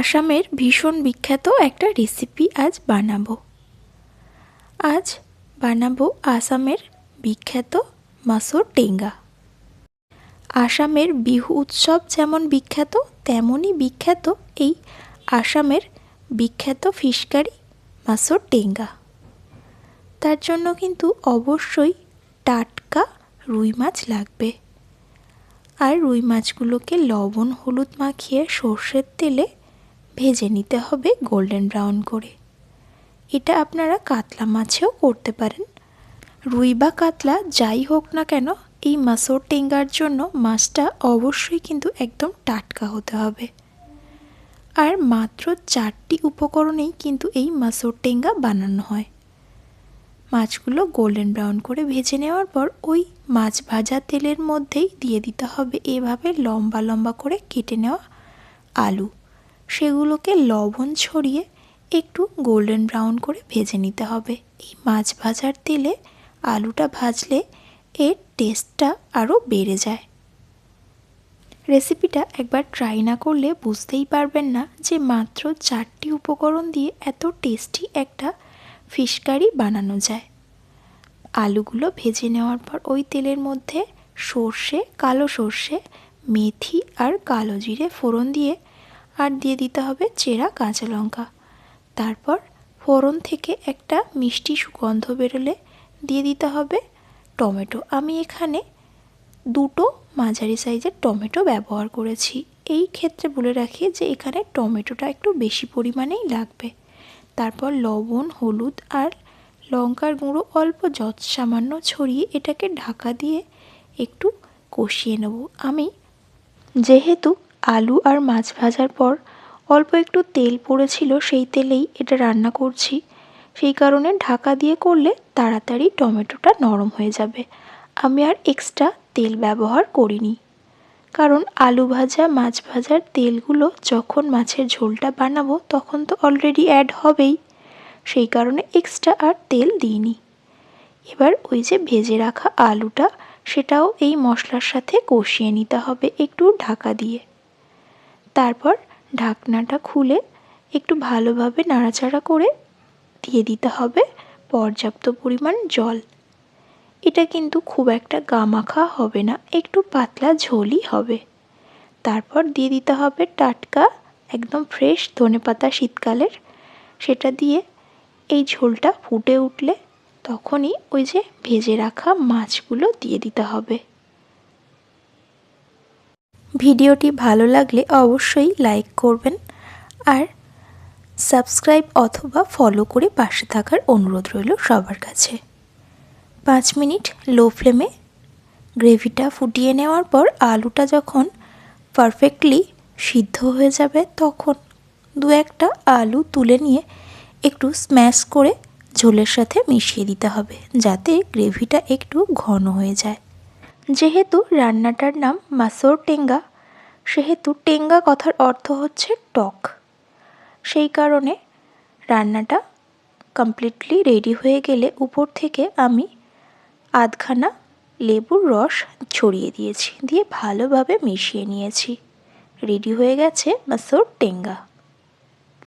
আসামের ভীষণ বিখ্যাত একটা রেসিপি আজ বানাবো। আজ বানাবো আসামের বিখ্যাত মাসুর টেঙ্গা। আসামের বিহু উৎসব যেমন বিখ্যাত, তেমনই বিখ্যাত এই আসামের বিখ্যাত ফিশকারি মাসুর টেঙ্গা। তার জন্য কিন্তু অবশ্যই টাটকা রুই মাছ লাগবে। আর রুই মাছগুলোকে লবণ, হলুদ মাখিয়ে সর্ষের তেলে ভেজে নিতে হবে গোল্ডেন ব্রাউন করে। এটা আপনারা কাতলা মাছেও করতে পারেন। রুই বা কাতলা যাই হোক না কেন, এই মাসোর টেঙ্গার জন্য মাছটা অবশ্যই কিন্তু একদম টাটকা হতে হবে। আর মাত্র চারটি উপকরণেই কিন্তু এই মাসোর টেঙ্গা বানানো হয়। মাছগুলো গোল্ডেন ব্রাউন করে ভেজে নেওয়ার পর ওই মাছ ভাজা তেলের মধ্যেই দিয়ে দিতে হবে এভাবে লম্বা লম্বা করে কেটে নেওয়া আলু। সেগুলোকে লবণ ছড়িয়ে একটু গোল্ডেন ব্রাউন করে ভেজে নিতে হবে। এই মাছ ভাজার তেলে আলুটা ভাজলে এর টেস্টটা আরও বেড়ে যায়। রেসিপিটা একবার ট্রাই না করলে বুঝতেই পারবেন না যে মাত্র চারটি উপকরণ দিয়ে এত টেস্টি একটা ফিশ কারি বানানো যায়। আলুগুলো ভেজে নেওয়ার পর ওই তেলের মধ্যে সর্ষে, কালো সর্ষে, মেথি আর কালো জিরে ফোড়ন দিয়ে আর দিয়ে দিতে হবে চেরা কাঁচা লঙ্কা। তারপর ফোড়ন থেকে একটা মিষ্টি সুগন্ধ বেরোলে দিয়ে দিতে হবে টমেটো। আমি এখানে দুটো মাঝারি সাইজের টমেটো ব্যবহার করেছি। এই ক্ষেত্রে বলে রাখি যে এখানে টমেটোটা একটু বেশি পরিমাণেই লাগবে। তারপর লবণ, হলুদ আর লঙ্কার গুঁড়ো অল্প যত সামান্য ছড়িয়ে এটাকে ঢাকা দিয়ে একটু কষিয়ে নেব। আমি যেহেতু আলু আর মাছ ভাজার পর অল্প একটু তেল পড়েছিল, সেই তেলেই এটা রান্না করছি। সেই কারণে ঢাকা দিয়ে করলে তাড়াতাড়ি টমেটোটা নরম হয়ে যাবে। আমি আর এক্সট্রা তেল ব্যবহার করিনি। কারণ আলু ভাজা, মাছ ভাজার তেলগুলো যখন মাছের ঝোলটা বানাবো তখন তো অলরেডি অ্যাড হবেই। সেই কারণে এক্সট্রা আর তেল দিইনি। এবার ওই যে ভেজে রাখা আলুটা, সেটাও এই মশলার সাথে কষিয়ে নিতে হবে একটু ঢাকা দিয়ে। তারপর ঢাকনাটা খুলে একটু ভালোভাবে নাড়াচাড়া করে দিয়ে দিতে হবে পর্যাপ্ত পরিমাণ জল। এটা কিন্তু খুব একটা গামাখা হবে না, একটু পাতলা ঝোলই হবে। তারপর দিয়ে দিতে হবে টাটকা, একদম ফ্রেশ ধনে পাতা শীতকালের। সেটা দিয়ে এই ঝোলটা ফুটে উঠলে তখনই ওই যে ভেজে রাখা মাছগুলো দিয়ে দিতে হবে। ভিডিওটি ভালো লাগলে অবশ্যই লাইক করবেন আর সাবস্ক্রাইব অথবা ফলো করে পাশে থাকার অনুরোধ রইল সবার কাছে। পাঁচ মিনিট লো ফ্লেমে গ্রেভিটা ফুটিয়ে নেওয়ার পর আলুটা যখন পারফেক্টলি সিদ্ধ হয়ে যাবে, তখন দু একটা আলু তুলে নিয়ে একটু স্ম্যাশ করে ঝোলের সাথে মিশিয়ে দিতে হবে, যাতে গ্রেভিটা একটু ঘন হয়ে যায়। যেহেতু রান্নাটার নাম মাসোর টেঙ্গা, সেহেতু টেঙ্গা কথার অর্থ হচ্ছে টক। সেই কারণে রান্নাটা কমপ্লিটলি রেডি হয়ে গেলে উপর থেকে আমি আধখানা লেবুর রস ছড়িয়ে দিয়েছি, দিয়ে ভালোভাবে মিশিয়ে নিয়েছি। রেডি হয়ে গেছে মাসুর টেঙ্গা।